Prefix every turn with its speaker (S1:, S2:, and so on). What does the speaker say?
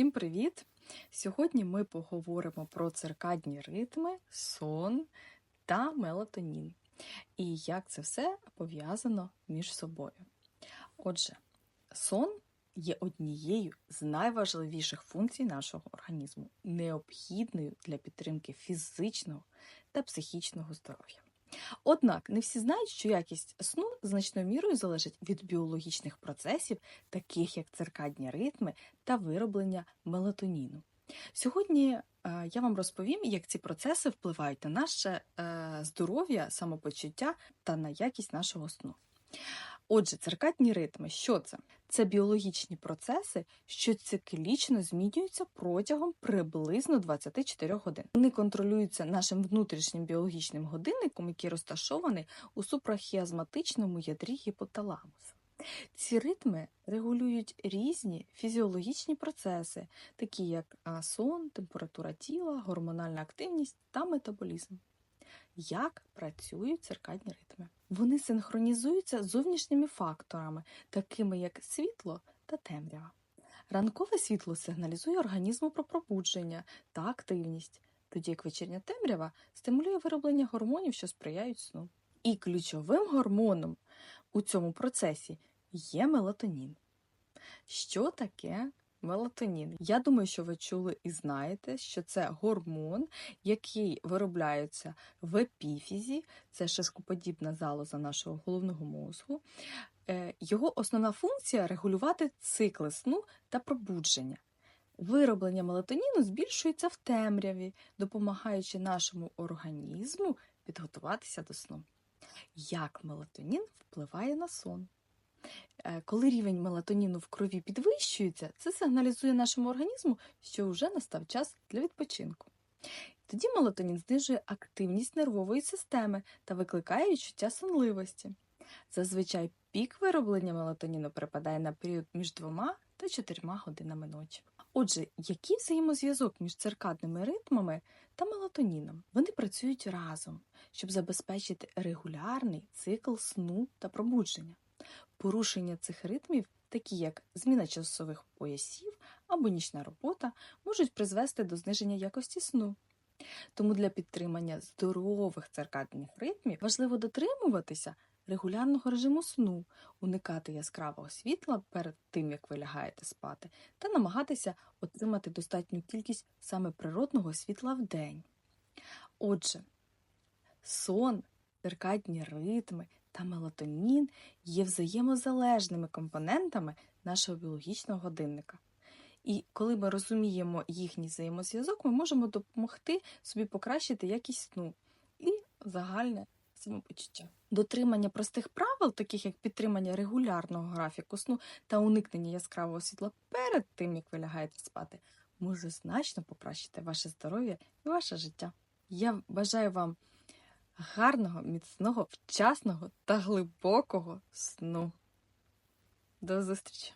S1: Всім привіт! Сьогодні ми поговоримо про циркадні ритми, сон та мелатонін і як це все пов'язано між собою. Отже, сон є однією з найважливіших функцій нашого організму, необхідною для підтримки фізичного та психічного здоров'я. Однак не всі знають, що якість сну значною мірою залежить від біологічних процесів, таких як циркадні ритми та вироблення мелатоніну. Сьогодні е, я вам розповім, як ці процеси впливають на наше е, здоров'я, самопочуття та на якість нашого сну. Отже, циркадні ритми, що це? Це біологічні процеси, що циклічно змінюються протягом приблизно 24 годин. Вони контролюються нашим внутрішнім біологічним годинником, який розташований у супрахіазматичному ядрі гіпоталамуса. Ці ритми регулюють різні фізіологічні процеси, такі як сон, температура тіла, гормональна активність та метаболізм. Як працюють циркадні ритми? Вони синхронізуються з зовнішніми факторами, такими як світло та темрява. Ранкове світло сигналізує організму про пробудження та активність, тоді як вечірня темрява стимулює вироблення гормонів, що сприяють сну. І ключовим гормоном у цьому процесі є мелатонін. Що таке Мелатонін. Я думаю, що ви чули і знаєте, що це гормон, який виробляється в епіфізі, це шишкоподібна залоза нашого головного мозку. Е, його основна функція регулювати цикли сну та пробудження. Вироблення мелатоніну збільшується в темряві, допомагаючи нашому організму підготуватися до сну. Як мелатонін впливає на сон? Е, коли рівень мелатоніну в крові підвищується, це сигналізує нашому організму, що вже настав час для відпочинку. Тоді мелатонін знижує активність нервової системи та викликає відчуття сонливості. Зазвичай пік вироблення мелатоніну припадає на період між двома та чотирма годинами ночі. Отже, який взаємозв'язок між циркадними ритмами та мелатоніном? Вони працюють разом, щоб забезпечити регулярний цикл сну та пробудження. Порушення цих ритмів, такі як зміна часових поясів або нічна робота, можуть призвести до зниження якості сну. Тому для підтримання здорових циркадних ритмів важливо дотримуватися регулярного режиму сну, уникати яскравого світла перед тим, як ви лягаєте спати, та намагатися отримати достатню кількість саме природного світла в день. Отже, сон, циркадні ритми та мелатонін є взаємозалежними компонентами нашого біологічного годинника. І коли ми розуміємо їхній взаємозв'язок, ми можемо допомогти собі покращити якість сну і загальне самопочуття. Дотримання простих правил, таких як підтримання регулярного графіку сну та уникнення яскравого світла перед тим, як ви лягаєте спати, може значно покращити ваше здоров'я і ваше життя. Я бажаю вам гарного, міцного, вчасного та глибокого сну. До зустрічі!